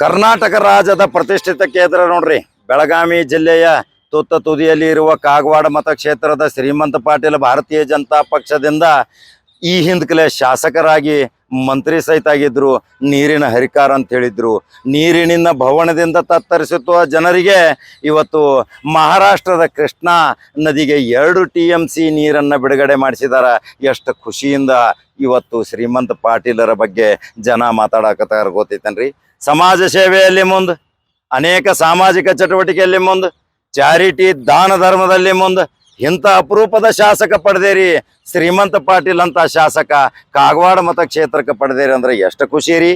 ಕರ್ನಾಟಕ ರಾಜ್ಯದ ಪ್ರತಿಷ್ಠಿತ ಕೇಂದ್ರ ನೋಡ್ರಿ. ಬೆಳಗಾವಿ ಜಿಲ್ಲೆಯ ತುತ್ತ ತುದಿಯಲ್ಲಿ ಇರುವ ಕಾಗವಾಡ ಮತಕ್ಷೇತ್ರದ ಶ್ರೀಮಂತ ಪಾಟೀಲ್ ಭಾರತೀಯ ಜನತಾ ಪಕ್ಷದಿಂದ ಈ ಹಿಂದ್ಕಲೆ ಶಾಸಕರಾಗಿ ಮಂತ್ರಿ ಸಹಿತ ಆಗಿದ್ರು, ನೀರಿನ ಹರಿಕಾರ ಅಂತ ಹೇಳಿದ್ರು. ನೀರಿನಿಂದ ಭವನದಿಂದ ತತ್ತರಿಸುತ್ತ ಜನರಿಗೆ ಇವತ್ತು ಮಹಾರಾಷ್ಟ್ರದ ಕೃಷ್ಣಾ ನದಿಗೆ ಎರಡು ಟಿ ಎಂ ಸಿ ನೀರನ್ನು ಬಿಡುಗಡೆ ಮಾಡಿಸಿದಾರ. ಎಷ್ಟು ಖುಷಿಯಿಂದ ಇವತ್ತು ಶ್ರೀಮಂತ ಪಾಟೀಲರ ಬಗ್ಗೆ ಜನ ಮಾತಾಡಕತ್ತಾರ ಗೊತ್ತೈತನ್ರಿ ಸಮಾಜ ಸೇವೆಯಲ್ಲಿ ಮುಂದೆ, ಅನೇಕ ಸಾಮಾಜಿಕ ಚಟುವಟಿಕೆಯಲ್ಲಿ ಮುಂದೆ, ಚಾರಿಟಿ ದಾನ ಧರ್ಮದಲ್ಲಿ ಮುಂದೆ ಇಂಥ ಅಪರೂಪದ ಶಾಸಕ ಪಡೆದೇರಿ? ಶ್ರೀಮಂತ ಪಾಟೀಲ್ ಅಂತ ಶಾಸಕ, ಕಾಗವಾಡ ಮತಕ್ಷೇತ್ರಕ್ಕೆ ಪಡೆದೇರಿ ಅಂದ್ರೆ ಎಷ್ಟು ಖುಷಿ ರೀ?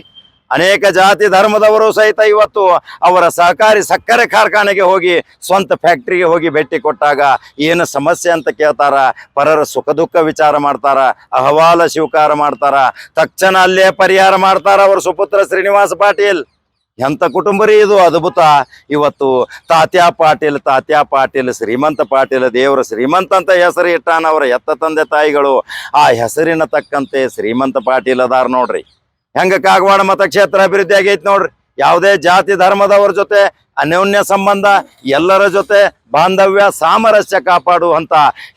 ಅನೇಕ ಜಾತಿ ಧರ್ಮದವರು ಸಹಿತ ಇವತ್ತು ಅವರ ಸಹಕಾರಿ ಸಕ್ಕರೆ ಕಾರ್ಖಾನೆಗೆ ಹೋಗಿ, ಸ್ವಂತ ಫ್ಯಾಕ್ಟ್ರಿಗೆ ಹೋಗಿ ಭೇಟಿ ಕೊಟ್ಟಾಗ ಏನು ಸಮಸ್ಯೆ ಅಂತ ಕೇಳ್ತಾರ? ಪರರ ಸುಖ ದುಃಖ ವಿಚಾರ ಮಾಡ್ತಾರ, ಅಹವಾಲ ಸ್ವೀಕಾರ ಮಾಡ್ತಾರ, ತಕ್ಷಣ ಅಲ್ಲೇ ಪರಿಹಾರ ಮಾಡ್ತಾರ ಅವರ ಸುಪುತ್ರ ಶ್ರೀನಿವಾಸ ಪಾಟೀಲ್. ಎಂಥ ಕುಟುಂಬ ರೀ ಇದು? ಅದ್ಭುತ. ಇವತ್ತು ತಾತ್ಯಾ ಪಾಟೀಲ್ ತಾತ್ಯಾ ಪಾಟೀಲ್, ಶ್ರೀಮಂತ ಪಾಟೀಲ್ ದೇವರ, ಶ್ರೀಮಂತ ಅಂತ ಹೆಸರು ಇಟ್ಟಾನ ಅವರ ಎತ್ತ ತಂದೆ ತಾಯಿಗಳು. ಆ ಹೆಸರಿನ ತಕ್ಕಂತೆ ಶ್ರೀಮಂತ ಪಾಟೀಲ್ ಅದಾರ ನೋಡ್ರಿ. ಹೆಂಗ ಕಾಗವಾಡ ಮತಕ್ಷೇತ್ರ ಅಭಿವೃದ್ಧಿ ಆಗೈತಿ ನೋಡ್ರಿ. ಯಾವುದೇ ಜಾತಿ ಧರ್ಮದವರ ಜೊತೆ, ಅನ್ಯೋನ್ಯ ಸಂಬಂಧ, ಎಲ್ಲರ ಜೊತೆ ಬಾಂಧವ್ಯ ಸಾಮರಸ್ಯ ಕಾಪಾಡುವಂತ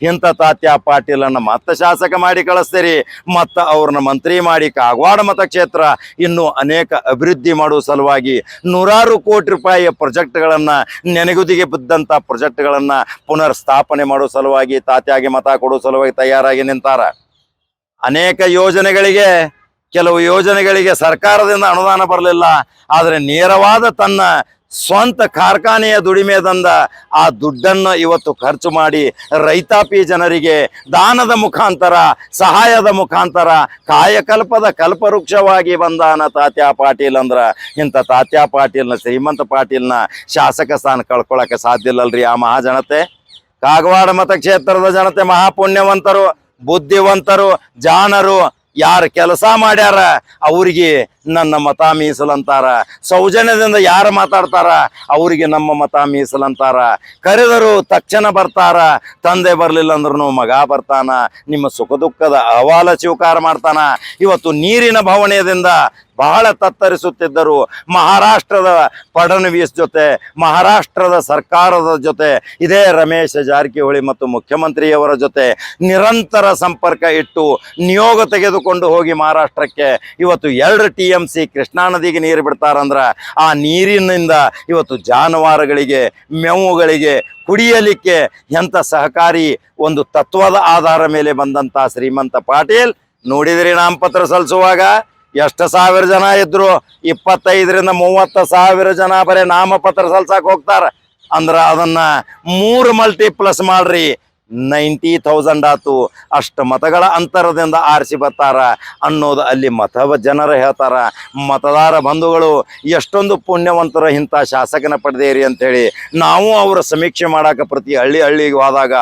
ಇಂಥ ತಾತ್ಯ ಪಾಟೀಲನ್ನು ಮತ್ತ ಶಾಸಕ ಮಾಡಿ ಕಳಿಸ್ತೀರಿ, ಮತ್ತು ಅವ್ರನ್ನ ಮಂತ್ರಿ ಮಾಡಿ ಕಾಗವಾಡ ಮತಕ್ಷೇತ್ರ ಇನ್ನು ಅನೇಕ ಅಭಿವೃದ್ಧಿ ಮಾಡುವ ಸಲುವಾಗಿ ನೂರಾರು ಕೋಟಿ ರೂಪಾಯಿಯ ಪ್ರಾಜೆಕ್ಟ್ಗಳನ್ನ ನೆನೆಗುದಿಗೆ ಬಿದ್ದಂತ ಪ್ರಾಜೆಕ್ಟ್ಗಳನ್ನ ಪುನರ್ ಸ್ಥಾಪನೆ ಮಾಡುವ ಸಲುವಾಗಿ, ತಾತ್ಯಾಗಿ ಮತ ಕೊಡುವ ಸಲುವಾಗಿ ತಯಾರಾಗಿ ನಿಂತಾರ. ಅನೇಕ ಯೋಜನೆಗಳಿಗೆ ಕೆಲವು ಯೋಜನೆಗಳಿಗೆ ಸರ್ಕಾರದಿಂದ ಅನುದಾನ ಬರಲಿಲ್ಲ, ಆದರೆ ನೇರವಾದ ತನ್ನ ಸ್ವಂತ ಕಾರ್ಖಾನೆಯ ದುಡಿಮೆ ತಂದ ಆ ದುಡ್ಡನ್ನು ಇವತ್ತು ಖರ್ಚು ಮಾಡಿ ರೈತಾಪಿ ಜನರಿಗೆ ದಾನದ ಮುಖಾಂತರ, ಸಹಾಯದ ಮುಖಾಂತರ, ಕಾಯಕಲ್ಪದ ಕಲ್ಪವೃಕ್ಷವಾಗಿ ಬಂದಾನ ತಾತ್ಯಾ ಪಾಟೀಲ್ ಅಂದ್ರ. ಇಂಥ ತಾತ್ಯಾ ಪಾಟೀಲ್ನ, ಶ್ರೀಮಂತ ಪಾಟೀಲ್ನ ಶಾಸಕ ಸ್ಥಾನ ಕಳ್ಕೊಳ್ಳೋಕೆ ಸಾಧ್ಯ ಇಲ್ಲಲ್ರಿ ಆ ಮಹಾಜನತೆ. ಕಾಗವಾಡ ಮತಕ್ಷೇತ್ರದ ಜನತೆ ಮಹಾಪುಣ್ಯವಂತರು, ಬುದ್ಧಿವಂತರು, ಜಾಣರು ಯಾರು ಕೆಲಸ ಮಾಡ್ಯಾರ, ಅವರಿಗೆ ನನ್ನ ಮತ ಮೀಸಲಂತಾರ. ಸೌಜನ್ಯದಿಂದ ಯಾರು ಮಾತಾಡ್ತಾರ, ಅವರಿಗೆ ನಮ್ಮ ಮತ ಮೀಸಲಂತಾರ. ಕರೆದರು ತಕ್ಷಣ ಬರ್ತಾರ, ತಂದೆ ಬರಲಿಲ್ಲ ಅಂದ್ರೂ ಮಗ ಬರ್ತಾನ, ನಿಮ್ಮ ಸುಖ ದುಃಖದ ಅಹವಾಲ ಸ್ವೀಕಾರ ಮಾಡ್ತಾನ. ಇವತ್ತು ನೀರಿನ ಭವನದಿಂದ ಬಹಳ ತತ್ತರಿಸುತ್ತಿದ್ದರು. ಮಹಾರಾಷ್ಟ್ರದ ಫಡ್ನವೀಸ್ ಜೊತೆ, ಮಹಾರಾಷ್ಟ್ರದ ಸರ್ಕಾರದ ಜೊತೆ, ಇದೇ ರಮೇಶ್ ಜಾರಕಿಹೊಳಿ ಮತ್ತು ಮುಖ್ಯಮಂತ್ರಿಯವರ ಜೊತೆ ನಿರಂತರ ಸಂಪರ್ಕ ಇಟ್ಟು ನಿಯೋಗ ತೆಗೆದುಕೊಂಡು ಹೋಗಿ ಮಹಾರಾಷ್ಟ್ರಕ್ಕೆ. ಇವತ್ತು ಎರಡು ಟಿ ಎಂ ಸಿ ಕೃಷ್ಣಾ ನದಿಗೆ ನೀರು ಬಿಡ್ತಾರಂದ್ರೆ ಆ ನೀರಿನಿಂದ ಇವತ್ತು ಜಾನುವಾರುಗಳಿಗೆ, ಮೇವುಗಳಿಗೆ ಕುಡಿಯಲಿಕ್ಕೆ ಎಂಥ ಸಹಕಾರಿ ಒಂದು ತತ್ವದ ಆಧಾರ ಮೇಲೆ ಬಂದಂಥ ಶ್ರೀಮಂತ ಪಾಟೀಲ್, ನೋಡಿದಿರಿ ನಾಮಪತ್ರ ಸಲ್ಲಿಸುವಾಗ? ಎಷ್ಟು ಸಾವಿರ ಜನ ಇದ್ರು? ಇಪ್ಪತ್ತೈದರಿಂದ ಮೂವತ್ತು ಸಾವಿರ ಜನ ಬರೀ ನಾಮಪತ್ರ ಸಲ್ಸಕ್ಕೆ ಹೋಗ್ತಾರೆ. ಅಂದ್ರೆ ಅದನ್ನ ಮೂರು ಮಲ್ಟಿಪ್ಲಸ್ ಮಾಡ್ರಿ. ನೈಂಟಿ ಥೌಸಂಡ್ ಆತು. ಅಷ್ಟು ಮತಗಳ ಅಂತರದಿಂದ ಆರಿಸಿ ಬರ್ತಾರ. ಅನ್ನೋದು ಅಲ್ಲಿ ಮತ ಜನರು ಹೇಳ್ತಾರ. ಮತದಾರ ಬಂಧುಗಳು ಎಷ್ಟೊಂದು ಪುಣ್ಯವಂತರ ಇಂಥ ಶಾಸಕನ ಪಡೆದೇರಿ ಅಂತೇಳಿ ನಾವು ಅವರ ಸಮೀಕ್ಷೆ ಮಾಡಾಕ ಪ್ರತಿ ಹಳ್ಳಿ ಹಳ್ಳಿಗೆ ಹೋದಾಗ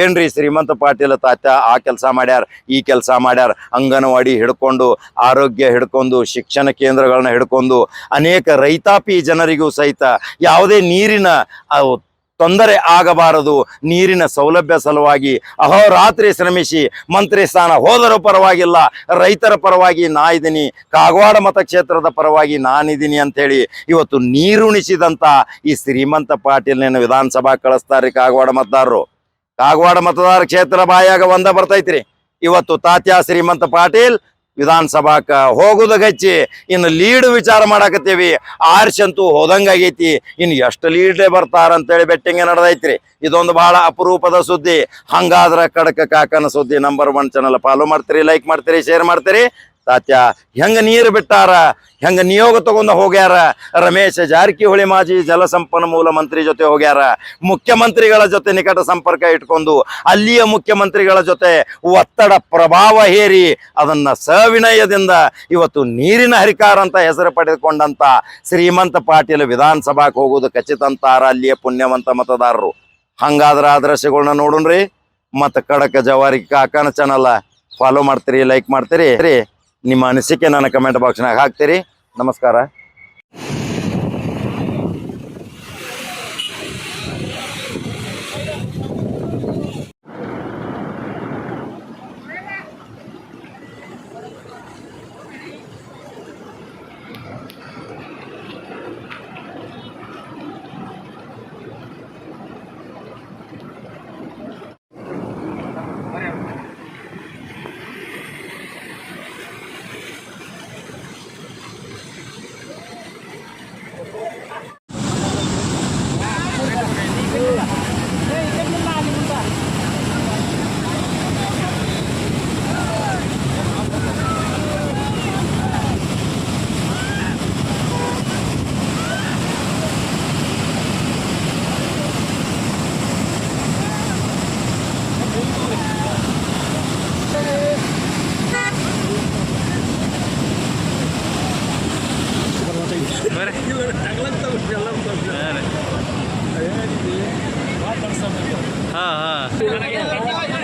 ಏನ್ರಿ ಶ್ರೀಮಂತ ಪಾಟೀಲ ತಾತ ಆ ಕೆಲಸ ಮಾಡ್ಯಾರ, ಈ ಕೆಲಸ ಮಾಡ್ಯಾರ, ಅಂಗನವಾಡಿ ಹಿಡ್ಕೊಂಡು, ಆರೋಗ್ಯ ಹಿಡ್ಕೊಂಡು, ಶಿಕ್ಷಣ ಕೇಂದ್ರಗಳನ್ನ ಹಿಡ್ಕೊಂಡು, ಅನೇಕ ರೈತಾಪಿ ಜನರಿಗೂ ಸಹಿತ ಯಾವುದೇ ನೀರಿನ ತೊಂದರೆ ಆಗಬಾರದು. ನೀರಿನ ಸೌಲಭ್ಯ ಸಲುವಾಗಿ ಅಹೋರಾತ್ರಿ ಶ್ರಮಿಸಿ, ಮಂತ್ರಿ ಸ್ಥಾನ ಹೋದರೂ ಪರವಾಗಿಲ್ಲ, ರೈತರ ಪರವಾಗಿ ನಾ ಇದ್ದೀನಿ ಕಾಗವಾಡ ಮತಕ್ಷೇತ್ರದ ಪರವಾಗಿ ನಾನಿದ್ದೀನಿ ಅಂತೇಳಿ ಇವತ್ತು ನೀರುಣಿಸಿದಂತ ಈ ಶ್ರೀಮಂತ ಪಾಟೀಲ್ನ ವಿಧಾನಸಭಾ ಕಳಿಸ್ತಾರೆ ಕಾಗವಾಡ ಮತದಾರರು. ಕಾಗವಾಡ ಮತದಾರ ಕ್ಷೇತ್ರ ಬಾಯಾಗ ಒಂದ ಬರ್ತೈತ್ರಿ. ಇವತ್ತು ತಾತ್ಯಾ ಶ್ರೀಮಂತ ಪಾಟೀಲ್ ವಿಧಾನಸಭಾಕ ಹೋಗುದ ಗಚ್ಚಿ, ಇನ್ನು ಲೀಡ್ ವಿಚಾರ ಮಾಡಾಕತ್ತೀವಿ. ಆರ್ಸಂತೂ ಹೋದಂಗಾಗೈತಿ. ಇನ್ನು ಬರ್ತಾರ ಅಂತೇಳಿ ಬೆಟ್ಟಿಂಗ್ ನಡೆದೈತ್ರಿ. ಇದೊಂದು ಬಹಳ ಅಪರೂಪದ ಸುದ್ದಿ. ಹಂಗಾದ್ರ ಕಡಕ ಕಾಕನ ಸುದ್ದಿ ನಂಬರ್ ಒನ್ ಚಾನಲ್ ಫಾಲೋ ಮಾಡ್ತೀರಿ ಲೈಕ್ ಮಾಡ್ತೀರಿ ಶೇರ್ ಮಾಡ್ತೀರಿ. ತಾತ್ಯ, ಹೆಂಗ ನೀರು ಬಿಟ್ಟಾರ? ಹೆಂಗ ನಿಯೋಗ ತಗೊಂಡು ಹೋಗ್ಯಾರ? ರಮೇಶ್ ಜಾರಕಿಹೊಳಿ ಮಾಜಿ ಜಲಸಂಪನ್ಮೂಲ ಮಂತ್ರಿ ಜೊತೆ ಹೋಗ್ಯಾರ. ಮುಖ್ಯಮಂತ್ರಿಗಳ ಜೊತೆ ನಿಕಟ ಸಂಪರ್ಕ ಇಟ್ಕೊಂಡು ಅಲ್ಲಿಯ ಮುಖ್ಯಮಂತ್ರಿಗಳ ಜೊತೆ ಒತ್ತಡ ಪ್ರಭಾವ ಹೇರಿ ಅದನ್ನ ಸವಿನಯದಿಂದ ಇವತ್ತು ನೀರಿನ ಹರಿಕಾರ ಅಂತ ಹೆಸರು ಪಡೆದುಕೊಂಡಂತ ಶ್ರೀಮಂತ ಪಾಟೀಲ್ ವಿಧಾನಸಭಾಕ್ಕೆ ಹೋಗುವುದು ಖಚಿತ ಅಂತಾರ ಅಲ್ಲಿಯ ಪುಣ್ಯವಂತ ಮತದಾರರು. ಹಂಗಾದ್ರ ಆ ದೃಶ್ಯಗಳನ್ನ ನೋಡುನ್ರಿ ಮತ್ತು ಕಡಕ ಜವಾರಿ ಕಾಕನ ಚಾನಲ್ ಫಾಲೋ ಮಾಡ್ತೀರಿ ಲೈಕ್ ಮಾಡ್ತೀರಿ. ನಿಮ್ಮ ಅನಿಸಿಕೆ ನನ್ನ ಕಮೆಂಟ್ ಬಾಕ್ಸ್ನಾಗ ಹಾಕ್ತೀರಿ. ನಮಸ್ಕಾರ. ಬರ್ರಿ ಹಾಂ ಹಾಂ